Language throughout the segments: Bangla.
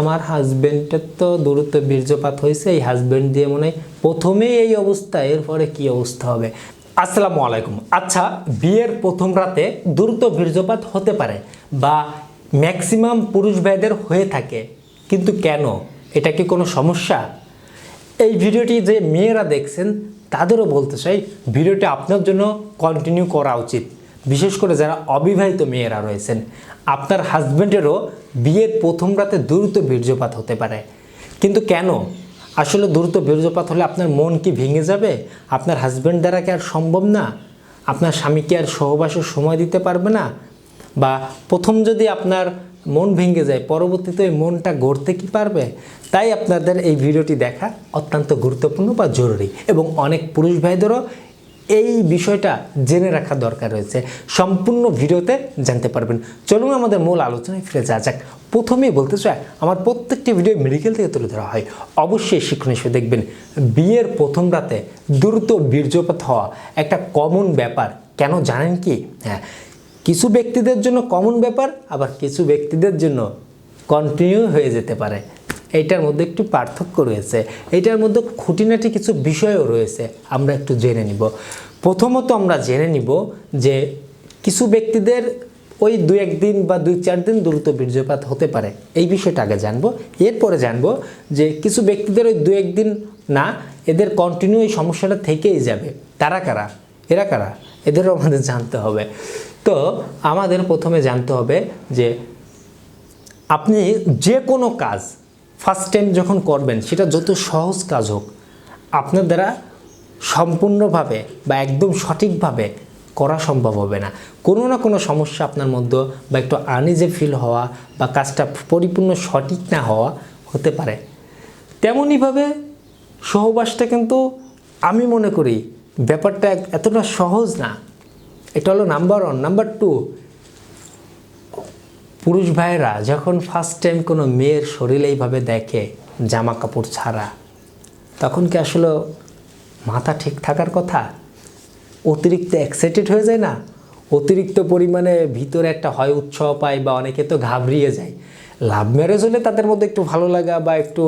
আমার হাজবেন্ডের তো দ্রুত বীর্যপাত হয়েছে, এই হাজবেন্ড দিয়ে মনে হয় প্রথমেই এই অবস্থা, এরপরে কি অবস্থা হবে? আসসালামু আলাইকুম। আচ্ছা বিয়ের প্রথম রাতে দ্রুত বীর্যপাত হতে পারে বা ম্যাক্সিমাম পুরুষ ভাইদের হয়ে থাকে, কিন্তু কেন? এটা কি কোনো সমস্যা? এই ভিডিওটি যে মেয়েরা দেখছেন, তাদেরও বলতে চাই, ভিডিওটি আপনার জন্য কন্টিনিউ করা উচিত। বিশেষ করে যারা অবিবাহিত মেয়েরা রয়েছেন, আপনার হাজব্যান্ডেরও বিয়ের প্রথম রাতে দ্রুত বীর্যপাত হতে পারে। কিন্তু কেন? আসলে দ্রুত বীর্যপাত হলে আপনার মন কি ভেঙে যাবে? আপনার হাজব্যান্ড দ্বারা কি আর সম্ভব না? আপনার স্বামীকে আর সহবাসের সময় দিতে পারবে না? বা প্রথম যদি আপনার মন ভেঙে যায়, পরবর্তীতে ওই মনটা গড়তে কি পারবে? তাই আপনাদের এই ভিডিওটি দেখা অত্যন্ত গুরুত্বপূর্ণ বা জরুরি। এবং অনেক পুরুষ ভাইদেরও এই বিষয়টা জেনে রাখা দরকার রয়েছে। সম্পূর্ণ ভিডিওতে জানতে পারবেন। চলুন আমাদের মূল আলোচনায় ফিরে যাওয়া যাক। প্রথমেই বলতে চাই, আমার প্রত্যেকটি ভিডিও মেডিকেল থেকে তুলে ধরা হয়। অবশ্যই শিক্ষণ হিসেবে দেখবেন। বিয়ের প্রথম রাতে দ্রুত বীর্যপাত হওয়া একটা কমন ব্যাপার। কেন জানেন কি? হ্যাঁ কিছু ব্যক্তিদের জন্য কমন ব্যাপার, আবার কিছু ব্যক্তিদের জন্য কন্টিনিউ হয়ে যেতে পারে। এইটার মধ্যে একটু পার্থক্য রয়েছে। এইটার মধ্যে খুঁটিনাটি কিছু বিষয়ও রয়েছে, আমরা একটু জেনে নিব। প্রথমত আমরা জেনে নিব যে কিছু ব্যক্তিদের ওই দু একদিন বা দুই চার দিন দ্রুত বীর্যপাত হতে পারে। এই বিষয়টা আগে জানব। এরপরে জানব যে কিছু ব্যক্তিদের ওই দু একদিন না, এদের কন্টিনিউ এই সমস্যাটা থেকেই যাবে। তারা কারা? এরা কারা? এদেরও আমাদের জানতে হবে। তো আমাদের প্রথমে জানতে হবে যে আপনি যে কোনো কাজ ফার্স্ট টাইম যখন করবেন, সেটা যত সহজ কাজ হোক, আপনার দ্বারা সম্পূর্ণভাবে বা একদম সঠিকভাবে করা সম্ভব হবে না। কোনো না কোনো সমস্যা আপনার মধ্যে বা একটু আনইজে ফিল হওয়া বা কাজটা পরিপূর্ণ সঠিক না হওয়া হতে পারে। তেমনইভাবে সহবাসটা কিন্তু আমি মনে করি ব্যাপারটা এতটা সহজ না। এটা হলো নাম্বার ওয়ান নাম্বার টু পুরুষ ভাইয়েরা, যখন ফার্স্ট টাইম কোনো মেয়ের শরীর এইভাবে দেখে জামা কাপড় ছাড়া, তখন কি আসলে মাথা ঠিক থাকার কথা? অতিরিক্ত এক্সাইটেড হয়ে যায় না? অতিরিক্ত পরিমাণে ভিতরে একটা হয় উৎসাহ পায় বা অনেকে তো ঘাবড়িয়ে যায়। লাভ ম্যারেজ হলে তাদের মধ্যে একটু ভালো লাগা বা একটু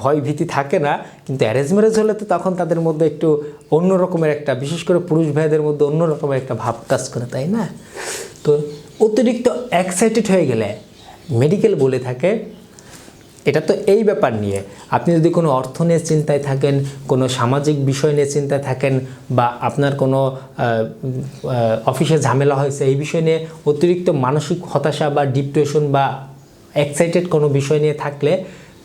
ভয় ভীতি থাকে না, কিন্তু অ্যারেঞ্জ ম্যারেজ হলে তো তখন তাদের মধ্যে একটু অন্য রকমের একটা, বিশেষ করে পুরুষ ভাইদের মধ্যে অন্য রকমের একটা ভাব কাজ করে, তাই না? তো অতিরিক্ত এক্সাইটেড হয়ে গেলে মেডিকেল বলে থাকে। এটা তো এই ব্যাপার নিয়ে। আপনি যদি কোনো অর্থ নিয়ে চিন্তায় থাকেন, কোনো সামাজিক বিষয় নিয়ে চিন্তায় থাকেন বা আপনার কোনো অফিসে ঝামেলা হয়েছে, এই বিষয় নিয়ে অতিরিক্ত মানসিক হতাশা বা ডিপ্রেশন বা এক্সাইটেড কোনো বিষয় নিয়ে থাকলে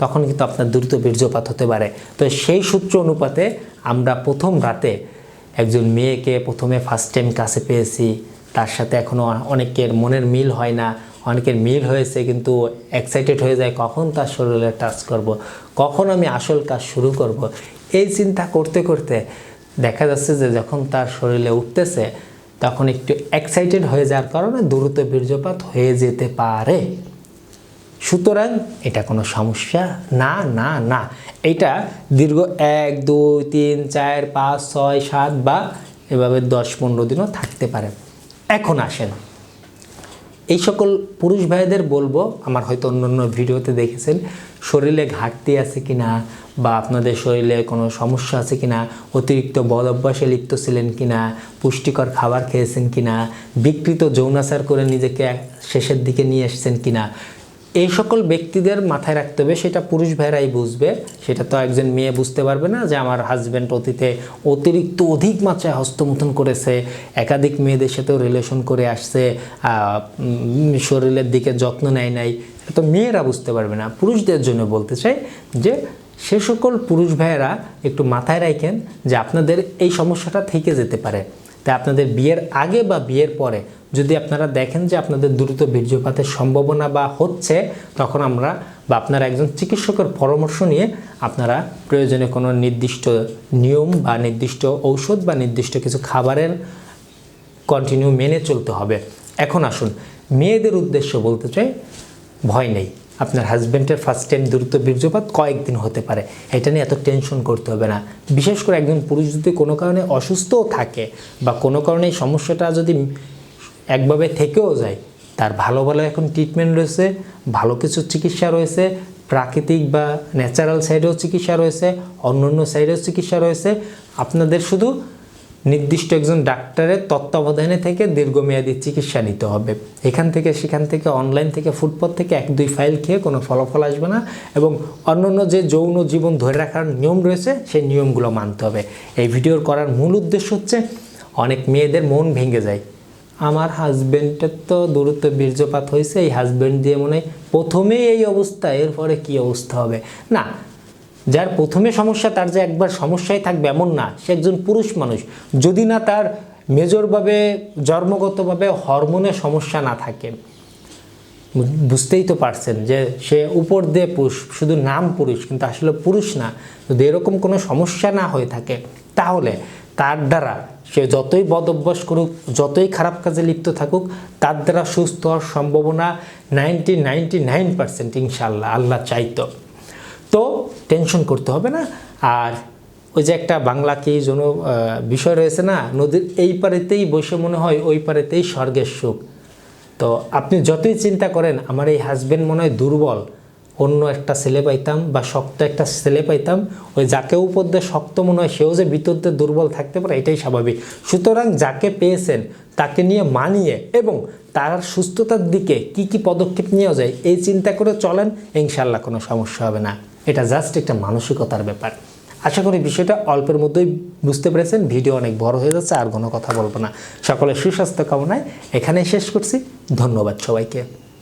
তখন কিন্তু আপনার দ্রুত বীর্যপাত হতে পারে। তো সেই সূত্র অনুপাতে আমরা প্রথম রাতে একজন মেয়েকে প্রথমে ফার্স্ট টাইম কাছে পেয়েছি। তার সাথে এখনও অনেকের মনের মিল হয় না, অনেকের মিল হয়েছে কিন্তু এক্সাইটেড হয়ে যায়, কখন তার শরীরে টাচ করব। কখন আমি আসল কাজ শুরু করব। এই চিন্তা করতে করতে দেখা যাচ্ছে যে যখন তার শরীরে উঠতেছে, তখন একটু এক্সাইটেড হয়ে যাওয়ার কারণে দ্রুত বীর্যপাত হয়ে যেতে পারে সুতরাং এটা কোনো সমস্যা না না না এটা দীর্ঘ এক, দুই, তিন, চার, পাঁচ, ছয়, সাত বা এভাবে দশ, পনেরো দিনও থাকতে পারে এখন আসেন এই সকল পুরুষ ভাইদের বলব, আমার হয়তো অন্য অন্য ভিডিওতে দেখেছেন, শরীরে ঘাটতি আছে কি না বা আপনাদের শরীরে কোনো সমস্যা আছে কি না অতিরিক্ত বদ অভ্যাসে লিপ্ত ছিলেন কি না পুষ্টিকর খাবার খেয়েছেন কি না বিকৃত যৌনাচার করে নিজেকে শেষের দিকে নিয়ে এসেছেন কিনা এই সকল ব্যক্তিদের মাথায় রাখতে হবে, সেটা পুরুষ ভাইরাই বুঝবে, সেটা তো একজন মেয়ে বুঝতে পারবে না যে আমার হাজব্যান্ড অতীতে অতিরিক্ত অধিক মাত্রায় হস্তমথন করেছে, একাধিক মেয়েদের সাথেও রিলেশন করে আসছে শরীরের দিকে যত্ন নেয় নাই। তো মেয়েরা বুঝতে পারবে না। পুরুষদের জন্য বলতে চাই যে সে সকল পুরুষ ভাইয়েরা একটু মাথায় রাখেন যে আপনাদের এই সমস্যাটা থেকে যেতে পারে। তাই আপনাদের বিয়ের আগে বা বিয়ের পরে যদি আপনারা দেখেন যে আপনাদের দ্রুত বীর্যপাতের সম্ভাবনা বা হচ্ছে, তখন আমরা বা আপনারা একজন চিকিৎসকের পরামর্শ নিয়ে আপনারা প্রয়োজনে কোনো নির্দিষ্ট নিয়ম বা নির্দিষ্ট ঔষধ বা নির্দিষ্ট কিছু খাবারের কন্টিনিউ মেনে চলতে হবে। এখন আসুন, মেয়েদের উদ্দেশ্য বলতে চাই, ভয় নেই। আপনার হাজব্যান্ডের ফার্স্ট টাইম দ্রুত বীর্যপাত কয়েকদিন হতে পারে। এটা নিয়ে এত টেনশন করতে হবে না। বিশেষ করে একজন পুরুষ যদি কোনো কারণে অসুস্থও থাকে বা কোনো কারণে এই সমস্যাটা যদি একভাবে থেকেও যায়, তার ভালো ভালো এখন ট্রিটমেন্ট রয়েছে, ভালো কিছু চিকিৎসা রয়েছে, প্রাকৃতিক বা ন্যাচারাল সাইডেও চিকিৎসা রয়েছে অন্য অন্য সাইডেও চিকিৎসা রয়েছে। আপনাদের শুধু নির্দিষ্ট একজন ডাক্তারের তত্ত্বাবধানে থেকে দীর্ঘমেয়াদী চিকিৎসা নিতে হবে। এখান থেকে, সেখান থেকে অনলাইন থেকে ফুটপথ থেকে এক, দুই ফাইল খেয়ে কোনো ফলাফল আসবে না এবং অন্যান্য যে যৌন জীবন ধরে রাখার নিয়ম রয়েছে, সেই নিয়মগুলো মানতে হবে। এই ভিডিওর করার মূল উদ্দেশ্য হচ্ছে, অনেক মেয়েদের মন ভেঙে যায়। আমার হাজব্যান্ডের তো দূরত্ব বীর্যপাত হয়েছে, এই হাজব্যান্ড দিয়ে মনে হয় প্রথমেই এই অবস্থা, এরপরে কি অবস্থা হবে? না যার প্রথমে সমস্যা, তার যে একবার সমস্যায় থাকবে এমন না, সে একজন পুরুষ মানুষ। যদি না তার মেজরভাবে, জন্মগতভাবে হরমোনের সমস্যা না থাকে, বুঝতেই তো পারছেন যে সে উপর দিয়ে পুরুষ, শুধু নাম পুরুষ, কিন্তু আসলে পুরুষ না। যদি এরকম কোনো সমস্যা না হয়ে থাকে, তাহলে তার দ্বারা সে যতই বদ অভ্যাস করুক, যতই খারাপ কাজে লিপ্ত থাকুক, তার দ্বারা সুস্থ হওয়ার সম্ভাবনা নাইনটি নাইনটি নাইন পার্সেন্ট ইনশাল্লাহ আল্লাহ চাইতো। তো টেনশন করতে হবে না। আর ওই যে একটা বাংলা কি যেন বিষয় রয়েছে না, নদীর এই পারেতেই বসে মনে হয়, ওই পারেতেই স্বর্গের সুখ। তো আপনি যতই চিন্তা করেন, আমার এই হাজব্যান্ড মনে হয় দুর্বল। অন্য একটা ছেলে পাইতাম বা শক্ত একটা ছেলে পাইতাম, ওই যাকে উপর দিয়ে শক্ত মনে হয়, সেও যে ভিতর দিয়ে দুর্বল থাকতে পারে, এটাই স্বাভাবিক। সুতরাং যাকে পেয়েছেন, তাকে নিয়ে মানিয়ে এবং তার সুস্থতার দিকে কি কি পদক্ষেপ নেওয়া যায়, এই চিন্তা করে চলেন ইনশাল্লাহ কোনো সমস্যা হবে না। এটা জাস্ট একটা মানসিকতার ব্যাপার। আশা করি বিষয়টা অল্পের মধ্যেই বুঝতে পেরেছেন, ভিডিও অনেক বড় হয়ে যাচ্ছে, আর কোনো কথা বলব না। সকলের সুস্বাস্থ্য কামনায় এখানেই শেষ করছি। ধন্যবাদ সবাইকে।